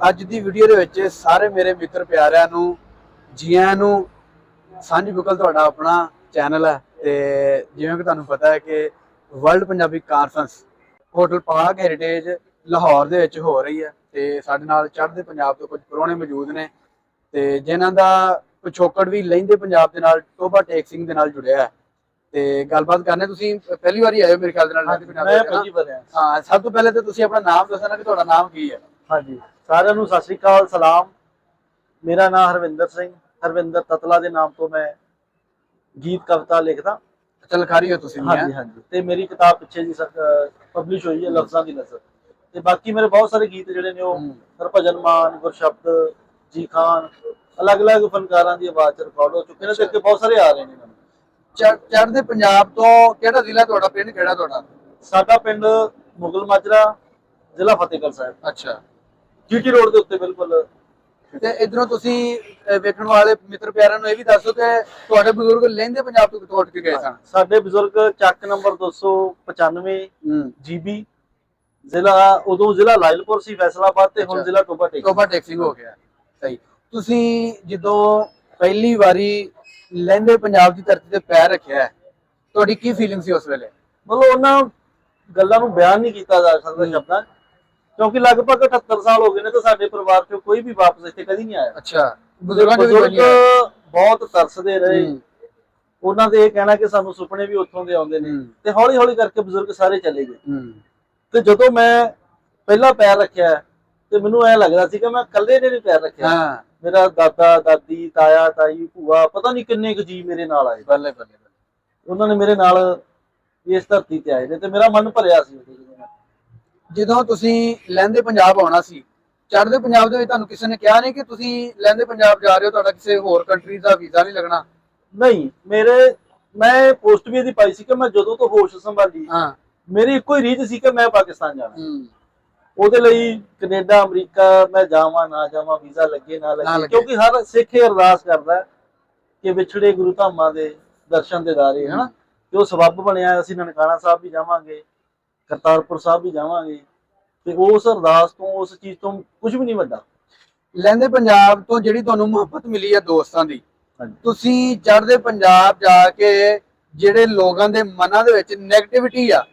ਅੱਜ ਦੀ ਵੀਡੀਓ ਦੇ ਵਿੱਚ ਸਾਰੇ ਮੇਰੇ ਮਿੱਤਰ ਪਿਆਰਿਆਂ ਨੂੰ ਜੀਆਂ ਨੂੰ ਸਾਂਝੀ ਬੁਕਲ ਤੁਹਾਡਾ ਆਪਣਾ ਚੈਨਲ ਹੈ ਤੇ ਜਿਵੇਂ ਕਿ ਤੁਹਾਨੂੰ ਪਤਾ ਹੈ ਕਿ world Punjabi conference hotel Pak heritage Lahore ਦੇ ਵਿੱਚ ਹੋ ਰਹੀ ਹੈ ਤੇ ਸਾਡੇ ਨਾਲ ਚੜ੍ਹਦੇ ਪੰਜਾਬ ਤੋਂ ਕੁਝ ਪ੍ਰਾਹੁਣੇ ਮੌਜੂਦ ਨੇ ਤੇ ਜਿਨ੍ਹਾਂ ਦਾ ਪਿਛੋਕੜ ਵੀ ਲਹਿੰਦੇ ਪੰਜਾਬ ਦੇ ਨਾਲ ਟੋਬਾ ਟੇਕ ਸਿੰਘ ਦੇ ਨਾਲ ਜੁੜਿਆ ਹੈ। ਤੇ ਗੱਲਬਾਤ ਕਰਨੇ ਤੁਸੀਂ ਪਹਿਲੀ ਵਾਰੀ ਆਏ ਹੋ ਮੇਰੇ ਖਿਆਲ ਦੇ ਨਾਲ? ਪੰਜਾਬ ਦੇ ਮੈਂ? ਪਹਿਲੀ ਵਾਰ ਆਇਆ। ਹਾਂ ਸਭ ਤੋਂ ਪਹਿਲੇ ਤਾਂ ਤੁਸੀਂ ਆਪਣਾ ਨਾਮ ਦੱਸਣਾ ਕਿ ਤੁਹਾਡਾ ਨਾਮ ਕੀ ਹੈ? ਹਾਂਜੀ। ਸਾਰਿਆਂ ਨੂੰ ਸਤਿ ਸ੍ਰੀ ਅਕਾਲ ਸਲਾਮ। ਮੇਰਾ ਨਾਮ ਹਰਵਿੰਦਰ ਸਿੰਘ। ਹਰਵਿੰਦਰ ਤਤਲਾ ਦੇ ਨਾਮ ਤੋਂ ਮੈਂ ਗੀਤ ਕਵਿਤਾ ਲਿਖਦਾ। ਅੱਛਾ ਲਖਾਰੀ ਹੋ ਤੁਸੀਂ? ਹਾਂਜੀ ਹਾਂਜੀ। ਤੇ ਮੇਰੀ ਕਿਤਾਬ ਪਿੱਛੇ ਜੀ ਪਬਲਿਸ਼ ਹੋਈ ਹੈ ਲਫ਼ਜ਼ਾਂ ਦੀ ਨਸਰ ਤੇ ਬਾਕੀ ਮੇਰੇ ਬਹੁਤ ਸਾਰੇ ਗੀਤ ਜਿਹੜੇ ਨੇ ਉਹ। ਹਰਭਜਨ ਮਾਨ ਗੁਰਸ਼ਬਦ ਜੀ ਖਾਨ ਅਲੱਗ-ਅਲੱਗ ਫਨਕਾਰਾਂ ਦੀ ਆਵਾਜ਼ ਚ ਰਿਕਾਰਡ ਹੋ ਚੁੱਕੇ ਨੇ ਤੇ ਅੱਗੇ ਬਹੁਤ ਸਾਰੇ ਆ ਰਹੇ ਨੇ ਚੜ੍ਹਦੇ ਪੰਜਾਬ ਤੋਂ ਕਿਹੜਾ ਜ਼ਿਲ੍ਹਾ ਤੁਹਾਡਾ ਪਿੰਡ ਕਿਹੜਾ ਤੁਹਾਡਾ? ਸਾਡਾ ਪਿੰਡ ਮੁਗਲ ਮਾਜਰਾ ਜ਼ਿਲ੍ਹਾ ਫਤਿਹਗੜ੍ਹ ਸਾਹਿਬ। ਅੱਛਾ। ਜੀਟੀ ਰੋਡ ਦੇ ਉੱਤੇ ਬਿਲਕੁਲ। ਤੇ ਇਧਰੋਂ ਤੁਸੀਂ ਅਹ, ਵੇਖਣ ਵਾਲੇ ਮਿੱਤਰ ਪਿਆਰਿਆਂ ਨੂੰ ਇਹ ਵੀ ਦੱਸੋ ਕਿ ਤੁਹਾਡੇ ਬਜ਼ੁਰਗ ਲਹਿੰਦੇ ਪੰਜਾਬ ਤੋਂ ਕਿੱਥੋਂ ਉੱਠ ਕੇ ਗਏ ਸਨ? ਸਾਡੇ ਬਜ਼ੁਰਗ ਚੱਕ ਨੰਬਰ 295 ਹੂੰ। ਜੀਬੀ ਜ਼ਿਲ੍ਹਾ ਉਦੋਂ ਜ਼ਿਲ੍ਹਾ ਲਾਇਲਪੁਰ ਸੀ ਫੈਸਲਾਬਾਦ ਤੇ ਹੁਣ ਅੱਛਾ। ਜ਼ਿਲ੍ਹਾ ਟੋਬਾ ਟੇਕ। ਟੋਬਾ ਟੈਕਸਿੰਗ ਹੋ ਗਿਆ। ਸਹੀ। ਤੁਸੀਂ ਜਦੋਂ ਪਹਿਲੀ ਵਾਰੀ ਲਹਿੰਦੇ ਪੰਜਾਬ ਦੀ ਧਰਤੀ ਤੇ ਪੈਰ ਰੱਖਿਆ ਤੁਹਾਡੀ ਕੀ ਫੀਲਿੰਗ ਸੀ ਉਸ ਵੇਲੇ? ਮਤਲਬ ਉਹਨਾਂ ਗੱਲਾਂ ਨੂੰ ਬਿਆਨ ਨਹੀਂ ਕੀਤਾ ਜਾ ਸਕਦਾ ਸ਼ਬਦਾਂ। 'ਚ। ਕਿਉਂਕਿ ਲਗਭਗ 78 ਸਾਲ ਹੋ ਗਏ ਨੇ ਤੇ ਸਾਡੇ ਪਰਿਵਾਰ ਚੋਂ ਕੋਈ ਵੀ ਵਾਪਸ ਇੱਥੇ ਕਦੀ ਨਹੀਂ ਆਇਆ। ਅੱਛਾ ਬਜ਼ੁਰਗਾਂ ਦੇ ਵੀ ਬਜ਼ੁਰਗ ਬਹੁਤ ਤਰਸਦੇ ਰਹੇ। ਉਹਨਾਂ ਦੇ ਇਹ ਕਹਿਣਾ ਕਿ ਸਾਨੂੰ ਸੁਪਨੇ ਵੀ ਉੱਥੋਂ ਦੇ ਆਉਂਦੇ ਨੇ ਤੇ ਹੌਲੀ ਹੌਲੀ ਕਰਕੇ ਬਜ਼ੁਰਗ ਸਾਰੇ ਚਲੇ ਗਏ। ਤੇ ਜਦੋਂ ਮੈਂ ਪਹਿਲਾ ਪੈਰ ਰੱਖਿਆ ਤੇ ਮੈਨੂੰ ਐ ਲੱਗਦਾ ਸੀ ਕਿ ਮੈਂ ਇਕੱਲੇ ਨੇ ਨਹੀਂ ਪੈਰ ਰੱਖਿਆ। ਹਾਂ। ਮੇਰਾ ਦਾਦਾ ਦਾਦੀ ਤਾਇਆ ਤਾਈ ਭੂਆ ਪਤਾ ਨਹੀਂ ਕਿੰਨੇ ਕੁ ਜੀ ਮੇਰੇ ਨਾਲ ਆਏ। ਬੱਲੇ ਬੱਲੇ। ਉਹਨਾਂ ਨੇ ਮੇਰੇ ਨਾਲ ਇਸ ਧਰਤੀ ਤੇ ਆਏ ਨੇ ਤੇ ਮੇਰਾ ਮਨ ਭਰਿਆ ਸੀ ਜਦੋਂ ਮੈਂ- ਜਦੋਂ ਤੁਸੀਂ ਲਹਿੰਦੇ ਪੰਜਾਬ ਆਉਣਾ ਸੀ ਚੜ੍ਹਦੇ ਪੰਜਾਬ ਦੇ ਵਿੱਚ ਤੁਹਾਨੂੰ ਕਿਸੇ ਨੇ ਕਿਹਾ ਨਹੀਂ ਕਿ ਤੁਸੀਂ ਲਹਿੰਦੇ ਪੰਜਾਬ ਜਾ ਰਹੇ ਹੋ ਤੁਹਾਡਾ ਕਿਸੇ ਹੋਰ ਕੰਟਰੀ ਦਾ ਵੀਜ਼ਾ ਨਹੀਂ ਲੱਗਣਾ? ਨਹੀਂ ਮੇਰੇ ਮੈਂ ਪੋਸਟ ਵੀ ਇਹਦੀ ਪਾਈ ਸੀ ਕਿ ਮੈਂ ਜਦੋਂ ਤੋਂ ਹੋਸ਼ ਸੰਭਾਲੀ ਹਾਂ। ਮੇਰੀ ਇੱਕੋ ਹੀ ਰੀਝ ਸੀ ਕਿ ਮੈਂ ਪਾਕਿਸਤਾਨ ਜਾਣਾ। ਹੂੰ। ਉਹਦੇ ਲਈ ਕੈਨੇਡਾ ਅਮਰੀਕਾ ਮੈਂ ਜਾਵਾਂ ਨਾ ਜਾਵਾਂ ਵੀਜ਼ਾ ਲੱਗੇ ਨਾ ਲੱਗੇ। ਕਿਉਂਕਿ ਹਰ ਸਿੱਖ ਇਹ ਅਰਦਾਸ ਕਰਦਾ ਕਿ ਵਿਛੜੇ ਗੁਰੂ ਧਾਮਾਂ ਦੇ ਦਰਸ਼ਨ ਦਿਦਾਰੇ ਹਨਾ? ਤੇ ਉਹ ਸਬੱਬ ਬਣਿਆ ਅਸੀਂ ਨਨਕਾਣਾ ਸਾਹਿਬ ਵੀ ਜਾਵਾਂਗੇ। ਕਰਤਾਰਪੁਰ ਸਾਹਿਬ ਵੀ ਜਾਵਾਂਗੇ ਤੇ ਉਸ ਅਰਦਾਸ ਤੋਂ ਉਸ ਚੀਜ਼ ਤੋਂ ਕੁਝ ਵੀ ਨਹੀਂ ਵੱਡਾ। ਲਹਿੰਦੇ ਪੰਜਾਬ ਤੋਂ ਜਿਹੜੀ ਤੁਹਾਨੂੰ ਮੁਹੱਬਤ ਮਿਲੀ ਹੈ ਦੋਸਤਾਂ ਦੀ ਤੁਸੀਂ ਚੜ੍ਹਦੇ ਪੰਜਾਬ ਜਾ ਕੇ ਜਿਹੜੇ ਲੋਕਾਂ ਦੇ ਮਨਾਂ ਦੇ ਵਿੱਚ 네ਗੇਟਿਵਿਟੀ ਆ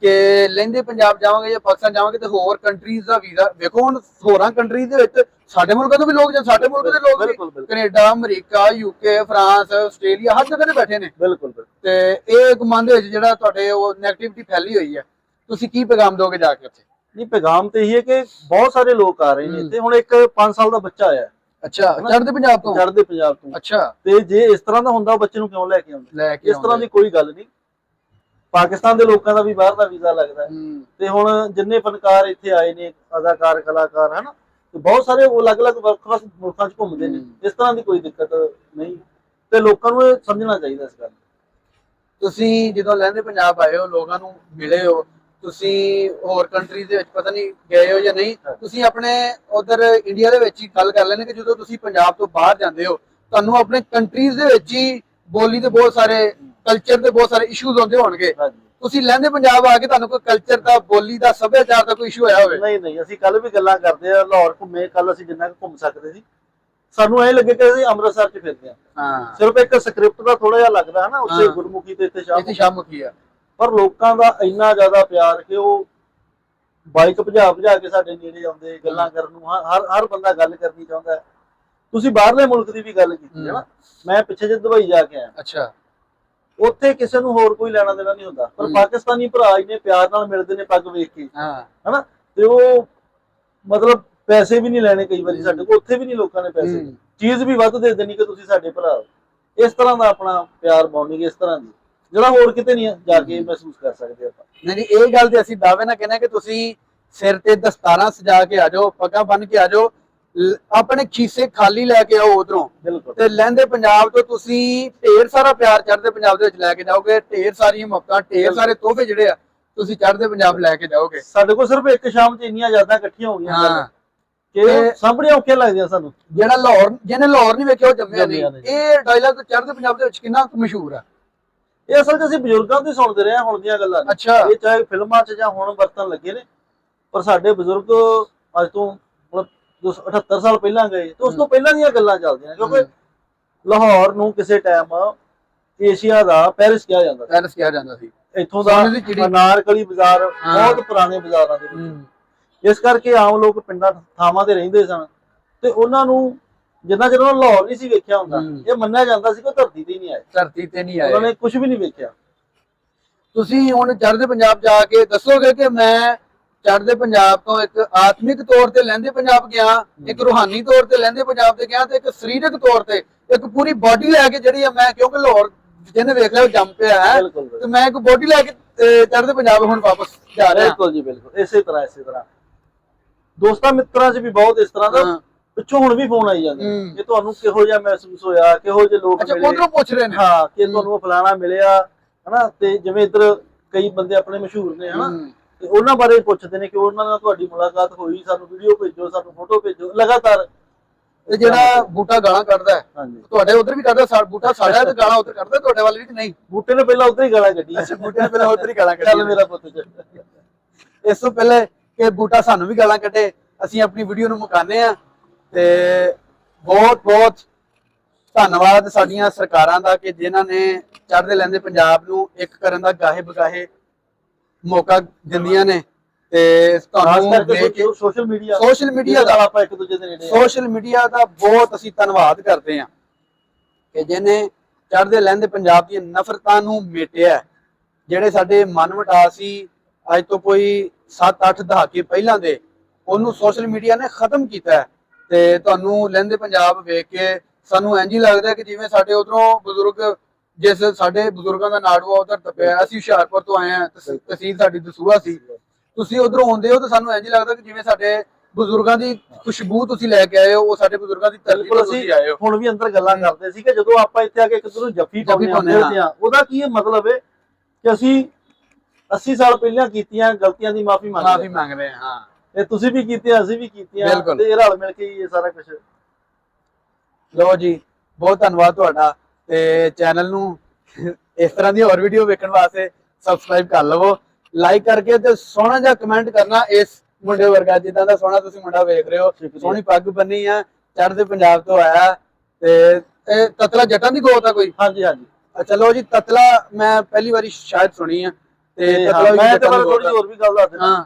ਕਿ ਲਹਿੰਦੇ ਪੰਜਾਬ ਜਾਵਾਂਗੇ ਜਾਂ ਪਾਕਿਸਤਾਨ ਜਾਵਾਂਗੇ ਤੇ ਹੋਰ ਕੰਟਰੀਜ਼ ਦਾ ਵੀਜ਼ਾ ਵੇਖੋ ਹੁਣ ਹੋਰਾਂ ਕੰਟਰੀਜ਼ ਦੇ ਵਿੱਚ ਸਾਡੇ ਮੁਲਕਾਂ ਤੋਂ ਵੀ ਲੋਕ ਜਾਂ ਸਾਡੇ ਮੁਲਕ ਦੇ ਲੋਕ Canada America UK France Australia ਹਰ ਜਗ੍ਹਾ ਤੇ ਬੈਠੇ ਨੇ। ਬਿਲਕੁਲ। ਤੇ ਇਹ ਇੱਕ ਮਨ ਦੇ ਵਿੱਚ ਜਿਹੜਾ ਤੁਹਾਡੇ ਉਹ 네ਗੇਟਿਵਿਟੀ ਫੈਲੀ ਹੋਈ ਹੈ। ਤੁਸੀਂ ਕੀ ਪੈਗਾਮ ਦੋਗੇ ਜਾ ਕੇ ਉੱਥੇ? ਨਹੀਂ ਪੈਗਾਮ ਤੇ ਇਹ ਹੈ ਕਿ ਬਹੁਤ ਸਾਰੇ ਲੋਕ ਆ ਰਹੇ ਨੇ। ਤੇ ਹੁਣ ਇੱਕ 5 ਸਾਲ ਦਾ ਬੱਚਾ ਆਇਆ। ਅੱਛਾ ਚੜ੍ਹਦੇ ਪੰਜਾਬ ਤੋਂ? ਚੜ੍ਹਦੇ ਪੰਜਾਬ ਤੋਂ। ਅੱਛਾ। ਤੇ ਜੇ ਇਸ ਤਰ੍ਹਾਂ ਦਾ ਹੁੰਦਾ ਬੱਚੇ ਨੂੰ ਕਿਉਂ ਲੈ ਕੇ ਆਉਂਦੇ? ਲੈ ਕੇ ਇਸ ਤਰ੍ਹਾਂ ਦੀ ਕੋਈ ਗੱਲ ਨਹੀਂ। ਪਾਕਿਸਤਾਨ ਦੇ ਲੋਕਾਂ ਦਾ ਵੀ ਬਾਹਰ ਦਾ ਵੀਜ਼ਾ ਲੱਗਦਾ। ਤੇ ਹੁਣ ਜਿੰਨੇ ਫਨਕਾਰ ਇੱਥੇ ਆਏ ਨੇ ਅਦਾਕਾਰ ਕਲਾਕਾਰ ਹਨਾ? ਤੇ ਬਹੁਤ ਸਾਰੇ ਉਹ ਅਲੱਗ-ਅਲੱਗ ਵੱਖ-ਵੱਖ ਮੁਲਕਾਂ 'ਚ ਘੁੰਮਦੇ ਨੇ। ਇਸ ਤਰ੍ਹਾਂ ਦੀ ਕੋਈ ਦਿੱਕਤ ਨਹੀਂ। ਤੇ ਲੋਕਾਂ ਨੂੰ ਇਹ ਸਮਝਣਾ ਚਾਹੀਦਾ ਇਸ ਗੱਲ। ਤੁਸੀਂ ਜਦੋਂ ਲਹਿੰਦੇ ਪੰਜਾਬ ਆਏ ਹੋ ਲੋਕਾਂ ਨੂੰ ਮਿਲੇ ਹੋ ਤੁਸੀਂ ਹੋਰ ਕੰਟਰੀਜ਼ ਦੇ ਵਿੱਚ ਪਤਾ ਨਹੀਂ ਗਏ ਹੋ ਜਾਂ ਨਹੀਂ ਤੁਸੀਂ ਆਪਣੇ ਉਧਰ ਇੰਡੀਆ ਦੇ ਵਿੱਚ ਹੀ ਗੱਲ ਕਰ ਲੈਣੇ ਕਿ ਜਦੋਂ ਤੁਸੀਂ ਪੰਜਾਬ ਤੋਂ ਬਾਹਰ ਜਾਂਦੇ ਹੋ ਤੁਹਾਨੂੰ ਆਪਣੇ ਕੰਟਰੀਜ਼ ਦੇ ਵਿੱਚ ਹੀ ਬੋਲੀ ਦੇ ਬਹੁਤ ਸਾਰੇ ਕਲਚਰ ਦੇ ਬਹੁਤ ਸਾਰੇ ਇਸ਼ੂਜ਼ ਹੁੰਦੇ ਹੋਣਗੇ। ਤੁਸੀਂ ਲਹਿੰਦੇ ਪੰਜਾਬ ਆ ਕੇ ਤੁਹਾਨੂੰ ਕੋਈ ਕਲਚਰ ਦਾ ਬੋਲੀ ਦਾ ਸੱਭਿਆਚਾਰ ਦਾ ਕੋਈ ਇਸ਼ੂ ਹੋਇਆ ਹੋਵੇ? ਨਹੀਂ ਨਹੀਂ ਅਸੀਂ ਕੱਲ ਵੀ ਗੱਲਾਂ ਕਰਦੇ ਆ ਲਾਹੌਰ ਘੁੰਮੇ ਕੱਲ ਅਸੀਂ ਜਿੰਨਾ ਕੁ ਘੁੰਮ ਸਕਦੇ ਸੀ। ਸਾਨੂੰ ਐ ਲੱਗੇ ਕਿ ਅਸੀਂ ਅੰਮ੍ਰਿਤਸਰ 'ਚ ਫਿਰਦੇ ਆ ਹਾਂ। ਸਿਰਫ ਇੱਕ ਸਕ੍ਰਿਪਟ ਦਾ ਥੋੜਾ ਜਿਹਾ ਲੱਗਦਾ ਹੈ ਨਾ ਉੱਥੇ। ਗੁਰਮੁਖੀ ਤੇ ਇੱਥੇ ਸ਼ਾਮ ਇੱਥੇ ਸ਼ਾਮ ਕੀ ਆ। ਪਰ ਲੋਕਾਂ ਦਾ ਇੰਨਾ ਜ਼ਿਆਦਾ ਪਿਆਰ ਕਿ ਉਹ ਬਾਈਕ ਭਜਾ ਭਜਾ ਕੇ ਸਾਡੇ ਨੇੜੇ ਆਉਂਦੇ ਗੱਲਾਂ ਕਰਨ ਨੂੰ ਹਰ ਹਰ- ਬੰਦਾ ਗੱਲ ਕਰਨੀ ਚਾਹੁੰਦਾ। ਤੁਸੀਂ ਬਾਹਰਲੇ ਮੁਲਕ ਦੀ ਵੀ ਗੱਲ ਕੀਤੀ ਹੈ ਨਾ। ਮੈਂ ਪਿੱਛੇ ਜੇ ਦੁਬਈ ਜਾ ਕੇ ਆਇਆ। ਅੱਛਾ। ਉੱਥੇ ਕਿਸੇ ਨੂੰ ਹੋਰ ਕੋਈ ਲੈਣਾ ਦੇਣਾ ਨਹੀਂ ਹੁੰਦਾ। ਪਰ। ਪਾਕਿਸਤਾਨੀ ਭਰਾ ਇੰਨੇ ਪਿਆਰ ਨਾਲ ਮਿਲਦੇ ਨੇ ਪੱਗ ਵੇਖ ਕੇ। ਹਾਂ। ਹਨਾ? ਤੇ ਉਹ ਮਤਲਬ ਪੈਸੇ ਵੀ ਨਹੀਂ ਲੈਣੇ ਕਈ ਵਾਰੀ ਸਾਡੇ ਕੋਲ। ਉੱਥੇ ਵੀ ਨਹੀਂ ਲੋਕਾਂ ਨੇ ਪੈਸੇ। ਚੀਜ਼ ਵੀ ਵੱਧ ਦੇ ਦੇਣੀ ਕਿ ਤੁਸੀਂ ਸਾਡੇ ਭਰਾ। ਇਸ ਤਰ੍ਹਾਂ ਦਾ ਆਪਣਾ ਪਿਆਰ ਬੌਂਡਿੰਗ ਇਸ ਤਰ੍ਹਾਂ ਦੀ। ਜਿਹੜਾ ਹੋਰ ਕਿਤੇ ਨਹੀਂ ਜਾ ਕੇ ਮਹਿਸੂਸ ਕਰ ਸਕਦੇ ਆਪਾਂ। ਨਹੀਂ ਨਹੀਂ ਇਹ ਗੱਲ ਤੇ ਅਸੀਂ ਦਾਅਵੇ ਨਾਲ ਕਹਿੰਦੇ ਕਿ ਤੁਸੀਂ ਸਿਰ ਤੇ ਦਸਤਾਰਾਂ ਸਜਾ ਕੇ ਆ ਜਾਓ ਪੱਗਾਂ ਬੰਨ ਕੇ ਆ ਜਾਓ ਆਪਣੇ ਖੀਸੇ ਖਾਲੀ ਲੈ ਕੇ ਆਓ ਉਧਰੋਂ। ਤੇ ਲਹਿੰਦੇ ਪੰਜਾਬ ਤੋਂ ਤੁਸੀਂ ਢੇਰ ਸਾਰਾ ਪਿਆਰ ਚੜ੍ਹਦੇ ਪੰਜਾਬ ਦੇ ਵਿੱਚ ਲੈ ਕੇ ਜਾਓਗੇ ਢੇਰ ਸਾਰੀਆਂ ਮੁਫਤਾਂ ਢੇਰ ਸਾਰੇ ਤੋਹਫੇ ਜਿਹੜੇ ਆ ਤੁਸੀਂ ਚੜ੍ਹਦੇ ਪੰਜਾਬ ਲੈ ਕੇ ਜਾਓਗੇ। ਸਾਡੇ ਕੋਲ ਸਿਰਫ ਇੱਕ ਸ਼ਾਮ 'ਚ ਇੰਨੀਆਂ ਜ਼ਿਆਦਾ ਇਕੱਠੀਆਂ ਹੋ ਗਈਆਂ ਹਾਂ। ਕਿ ਸਾਹਮਣੇ ਔਖੀਆਂ ਲੱਗਦੀਆਂ ਸਾਨੂੰ। ਜਿਹੜਾ ਲਾਹੌਰ ਜਿਹਨੇ ਲਾਹੌਰ ਨਹੀਂ ਵੇਖਿਆ ਉਹ ਜੰਮਿਆ ਨਹੀਂ। ਇਹ ਡਾਇਲੌਗ ਚੜ੍ਹਦੇ ਪੰਜਾਬ ਦੇ ਵਿੱਚ ਕਿੰਨਾ ਮਸ਼ਹੂਰ ਆ। ਇਹ ਅਸਲ 'ਚ ਅਸੀਂ ਬਜ਼ੁਰਗਾਂ ਤੋਂ ਹੀ ਸੁਣਦੇ ਰਹੇ ਹਾਂ ਹੁਣ ਦੀਆਂ ਗੱਲਾਂ ਨੇ। ਅੱਛਾ। ਇਹ ਚਾਹੇ ਫਿਲਮਾਂ 'ਚ ਜਾਂ ਹੁਣ ਵਰਤਣ ਲੱਗੇ ਨੇ ਪਰ ਸਾਡੇ ਬਜ਼ੁਰਗ ਅੱਜ ਤੋਂ ਮਤਲਬ ਜੋ 78 ਸਾਲ ਪਹਿਲਾਂ ਗਏ ਤੇ ਉਸ ਤੋਂ ਪਹਿਲਾਂ ਦੀਆਂ ਗੱਲਾਂ ਚੱਲਦੀਆਂ ਕਿਉਂਕਿ ਲਾਹੌਰ ਨੂੰ ਕਿਸੇ ਟਾਈਮ ਏਸ਼ੀਆ ਦਾ ਪੈਰਿਸ ਕਿਹਾ ਜਾਂਦਾ ਪੈਰਿਸ ਕਿਹਾ ਜਾਂਦਾ ਸੀ। ਸੀ ਇੱਥੋਂ ਦਾ ਸੋਨੇ ਦੀ ਚਿੜੀ। ਅਨਾਰਕਲੀ ਬਾਜ਼ਾਰ ਹਾਂ। ਬਹੁਤ ਪੁਰਾਣੇ ਬਾਜ਼ਾਰਾਂ ਦੇ ਵਿੱਚ। ਇਸ ਕਰਕੇ ਆਮ ਲੋਕ ਪਿੰਡਾਂ ਥਾਵਾਂ ਤੇ ਰਹਿੰਦੇ ਸਨ ਤੇ ਉਹਨਾਂ ਨੂੰ ਜਿੰਨਾ ਚਿਰ ਉਹਨਾਂ ਲਾਹੌਰ ਨਹੀਂ ਸੀ ਵੇਖਿਆ ਹੁੰਦਾ। ਇਹ ਮੰਨਿਆ ਜਾਂਦਾ ਸੀ ਕਿ ਉਹ ਧਰਤੀ ਤੇ ਹੀ ਨਹੀਂ ਆਏ। ਧਰਤੀ ਤੇ ਨਹੀਂ ਉਹਨਾਂ ਆਏ ਨੇ ਕੁਝ ਵੀ ਨਹੀਂ ਵੇਖਿਆ। ਤੁਸੀਂ ਹੁਣ ਚੜ੍ਹਦੇ ਪੰਜਾਬ ਜਾ ਕੇ ਦੱਸੋਗੇ ਕਿ ਮੈਂ ਚੜ੍ਹਦੇ ਪੰਜਾਬ ਤੋਂ ਇੱਕ ਆਤਮਿਕ ਤੌਰ ਤੇ ਲਹਿੰਦੇ ਪੰਜਾਬ ਗਿਆ ਇੱਕ ਰੂਹਾਨੀ ਤੌਰ ਤੇ ਲਹਿੰਦੇ ਪੰਜਾਬ ਤੇ ਗਿਆ ਤੇ ਇੱਕ ਸਰੀਰਕ ਤੌਰ ਤੇ ਇੱਕ ਪੂਰੀ ਬਾਡੀ ਲੈ ਕੇ ਜਿਹੜੀ ਆ ਮੈਂ ਕਿਉਂਕਿ ਲਾਹੌਰ ਜਿਹਨੇ ਵੇਖ ਲਿਆ ਉਹ ਜੰਮ ਪਿਆ ਹੈ ਬਿਲਕੁਲ ਤੇ ਮੈਂ ਇੱਕ ਬਾਡੀ ਲੈ ਕੇ ਅਹ, ਚੜ੍ਹਦੇ ਪੰਜਾਬ ਹੁਣ ਵਾਪਸ ਜਾ ਰਿਹਾ। ਬਿਲਕੁਲ ਜੀ ਬਿਲਕੁਲ। ਇਸੇ ਤਰ੍ਹਾਂ ਇਸੇ ਤਰ੍ਹਾਂ। ਦੋਸਤਾਂ ਮਿੱਤਰਾਂ 'ਚ ਵੀ ਬਹੁਤ ਇਸ ਤਰ੍ਹਾਂ ਦਾ ਹਾਂ। ਪਿੱਛੋਂ ਹੁਣ ਵੀ ਫੋਨ ਆਈ ਜਾਂਦੇ ਨੇ। ਹੂੰ। ਕਿ ਤੁਹਾਨੂੰ ਕਿਹੋ ਜਿਹਾ ਮਹਿਸੂਸ ਹੋਇਆ ਕਿਹੋ ਜਿਹੇ ਲੋਕ ਅੱਛਾ ਉਧਰੋਂ ਪੁੱਛ ਰਹੇ ਨੇ। ਹਾਂ ਕਿ ਤੁਹਾਨੂੰ ਫਲਾਣਾ ਮਿਲਿਆ ਹਨਾ? ਤੇ ਜਿਵੇਂ ਇੱਧਰ ਕਈ ਬੰਦੇ ਆਪਣੇ ਮਸ਼ਹੂਰ ਨੇ ਹਨਾ। ਤੇ ਉਹਨਾਂ ਬਾਰੇ ਪੁੱਛਦੇ ਨੇ ਕਿ ਉਹਨਾਂ ਨਾਲ ਤੁਹਾਡੀ ਮੁਲਾਕਾਤ ਹੋਈ ਸਾਨੂੰ ਵੀਡੀਓ ਭੇਜੋ ਸਾਨੂੰ ਫੋਟੋ ਭੇਜੋ ਲਗਾਤਾਰ। ਤੇ ਜਿਹੜਾ ਬੂਟਾ ਗਾਲਾਂ ਕੱਢਦਾ ਤੁਹਾਡੇ ਉਧਰ ਵੀ ਕੱਢਦਾ ਸਾ ਬੂਟਾ ਸਾਡਾ ਤੇ ਗਾਲਾਂ ਉਧਰ ਕੱਢਦਾ ਤੁਹਾਡੇ ਵੱਲ ਵੀ ਨਹੀਂ? ਬੂਟੇ ਨੇ ਪਹਿਲਾਂ ਉੱਧਰ ਹੀ ਗਾਲਾਂ ਕੱਢੀਆਂ। ਅੱਛਾ ਬੂਟੇ ਨੇ ਪਹਿਲਾਂ ਉਧਰ ਹੀ ਗਾਲਾਂ ਚੱਲ ਕੱਢੀਆਂ। ਮੇਰਾ ਪੁੱਤ ਚੱਲ। ਇਸ ਤੋਂ ਪਹਿਲੇ ਕਿ ਬੂਟਾ ਸਾਨੂੰ ਵੀ ਗਾਲਾਂ ਕੱਢੇ ਅਸੀਂ ਆਪਣੀ ਵੀਡੀਓ ਨੂੰ ਮੁਕਾਨੇ ਆ ਤੇ ਬਹੁਤ ਬਹੁਤ ਧੰਨਵਾਦ ਸਾਡੀਆਂ ਸਰਕਾਰਾਂ ਦਾ ਕਿ ਜਿਨ੍ਹਾਂ ਨੇ ਚੜ੍ਹਦੇ ਲੈਂਦੇ ਪੰਜਾਬ ਨੂੰ ਇੱਕ ਕਰਨ ਦਾ ਗਾਹੇ ਬਗਾਹੇ ਮੌਕਾ ਦਿੰਦੀਆਂ ਨੇ ਤੇ ਤੁਹਾਨੂੰ ਦੇਖ ਕੇ ਸੋਸ਼ਲ ਮੀਡੀਆ ਸੋਸ਼ਲ ਮੀਡੀਆ ਦਾ ਆਪਾਂ ਇੱਕ ਦੂਜੇ ਦੇ ਨੇੜੇ। ਸੋਸ਼ਲ ਮੀਡੀਆ ਦਾ ਬਹੁਤ ਅਸੀਂ ਧੰਨਵਾਦ ਕਰਦੇ ਹਾਂ ਕਿ ਜਿਹਨੇ ਚੜ੍ਹਦੇ ਲਹਿੰਦੇ ਪੰਜਾਬ ਦੀਆਂ ਨਫ਼ਰਤਾਂ ਨੂੰ ਮੇਟਿਆ ਜਿਹੜੇ ਸਾਡੇ ਮਨ ਵਟਾ ਸੀ ਅੱਜ ਤੋਂ ਕੋਈ 7-8 ਦਹਾਕੇ ਪਹਿਲਾਂ ਦੇ ਉਹਨੂੰ ਸੋਸ਼ਲ ਮੀਡੀਆ ਨੇ ਖਤਮ ਕੀਤਾ ਹੈ ਤੇ ਤੁਹਾਨੂੰ ਲਹਿੰਦੇ ਪੰਜਾਬ ਵੇਖ ਕੇ ਸਾਨੂੰ ਇੰਜ ਹੀ ਲੱਗਦਾ ਹੈ ਕਿ ਜਿਵੇਂ ਸਾਡੇ ਉਧਰੋਂ ਬਜ਼ੁਰਗ ਜਿਸ ਸਾਡੇ ਬਜ਼ੁਰਗਾਂ ਦਾ ਨਾੜੂਆ ਉਧਰ ਤਪਿਆ ਅਸੀਂ ਹੁਸ਼ਿਆਰਪੁਰ ਤੋਂ ਆਏ ਹਾਂ ਤਸ- ਤਹਿਸੀਲ ਸਾਡੀ ਦਸੂਹਾ ਸੀ। ਤੁਸੀਂ ਉਧਰੋਂ ਆਉਂਦੇ ਹੋ ਤਾਂ ਸਾਨੂੰ ਇੰਜ ਹੀ ਲੱਗਦਾ ਕਿ ਜਿਵੇਂ ਸਾਡੇ ਬਜ਼ੁਰਗਾਂ ਦੀ ਖੁਸ਼ਬੂ ਤੁਸੀਂ ਲੈ ਕੇ ਆਏ ਹੋ ਉਹ ਸਾਡੇ ਬਜ਼ੁਰਗਾਂ ਦੀ ਧਰਤੀ ਤੋਂ ਤੁਸੀਂ ਆਏ ਹੋ। ਹੁਣ ਵੀ ਅੰਦਰ ਗੱਲਾਂ ਕਰਦੇ ਸੀ ਕਿ ਜਦੋਂ ਆਪਾਂ ਇੱਥੇ ਆ ਕੇ ਇੱਕ ਨੂੰ ਜੱਫੀ ਪਾਉਂਦੇ ਆ ਉਹਦਾ ਕੀ ਮਤਲਬ ਹੈ ਕਿ ਅਸੀਂ 80 ਸਾਲ ਪਹਿਲਾਂ ਕੀਤੀਆਂ ਗਲਤੀਆਂ ਦੀ ਮਾਫੀ ਮੰਗ ਰਹੇ ਹਾਂ। ਇਹ ਤੁਸੀਂ ਵੀ ਕੀਤੀਆਂ ਅਸੀਂ ਵੀ ਕੀਤੀਆਂ ਬਿਲਕੁਲ। ਤੇ ਇਹ ਰਲ ਮਿਲ ਕੇ ਹੀ ਇਹ ਸਾਰਾ ਕੁਝ ਲੋ ਜੀ ਬਹੁਤ ਧੰਨਵਾਦ ਤੁਹਾਡਾ ਤੇ ਚੈਨਲ ਨੂੰ ਇਸ ਤਰ੍ਹਾਂ ਦੀ ਹੋਰ ਵੀਡੀਓ ਵੇਖਣ ਵਾਸਤੇ ਸਬਸਕ੍ਰਾਈਬ ਕਰ ਲਵੋ। ਲਾਈਕ ਕਰਕੇ ਤੇ ਸੋਹਣਾ ਜਿਹਾ ਕਮੈਂਟ ਕਰਨਾ ਇਸ ਮੁੰਡੇ ਵਰਗਾ ਜਿੱਦਾਂ ਦਾ ਸੋਹਣਾ ਤੁਸੀਂ ਮੁੰਡਾ ਵੇਖ ਰਹੇ ਹੋ। ਸ਼ੁਕਰੀਆ। ਸੋਹਣੀ ਪੱਗ ਬੰਨੀ ਆ ਚੜ੍ਹਦੇ ਪੰਜਾਬ ਤੋਂ ਆਇਆ ਤੇ ਇਹ ਤਤਲਾ ਜੱਟਾਂ ਦੀ ਗੋਤ ਆ ਕੋਈ? ਹਾਂਜੀ ਹਾਂਜੀ। ਅੱਛਾ ਲੋ ਜੀ ਤਤਲਾ ਮੈਂ ਪਹਿਲੀ ਵਾਰੀ ਸ਼ਾਇਦ ਸੁਣੀ ਆ ਤੇ ਤੇ ਤਤਲਾ ਵੀ ਮੈਂ ਤੇ ਜੱਟਾਂ ਦੀ ਥੋੜੀ ਗੋਤ ਆ। ਹੋਰ ਵੀ ਗੱਲ ਦੱਸ ਦਿੰਦਾ। ਹਾਂ।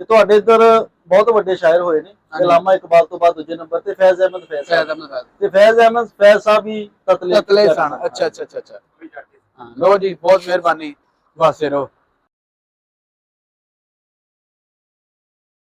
ਕਿ ਤੁਹਾਡੇ ਇੱਧਰ ਬਹੁਤ ਵੱਡੇ ਸ਼ਾਇਰ ਹੋਏ ਨੇ। ਗੁਲਾਮਾ ਇਕਬਾਲ ਤੋਂ ਬਾਅਦ ਦੂਜੇ ਨੰਬਰ ਤੇ ਫੈਜ਼ ਅਹਿਮਦ ਫੈਜ਼ ਸਾਹਿਬ। ਤੇ ਫੈਜ਼ ਅਹਿਮਦ ਫੈਜ਼ ਸਾਹਿਬ ਵੀ ਤਤਲੇ ਤਤਲੇ ਸਨ। ਅੱਛਾ ਅੱਛਾ ਅੱਛਾ ਲੋ ਜੀ ਬਹੁਤ ਮਿਹਰਬਾਨੀ। ਵਾਸੇ ਰਹੋ।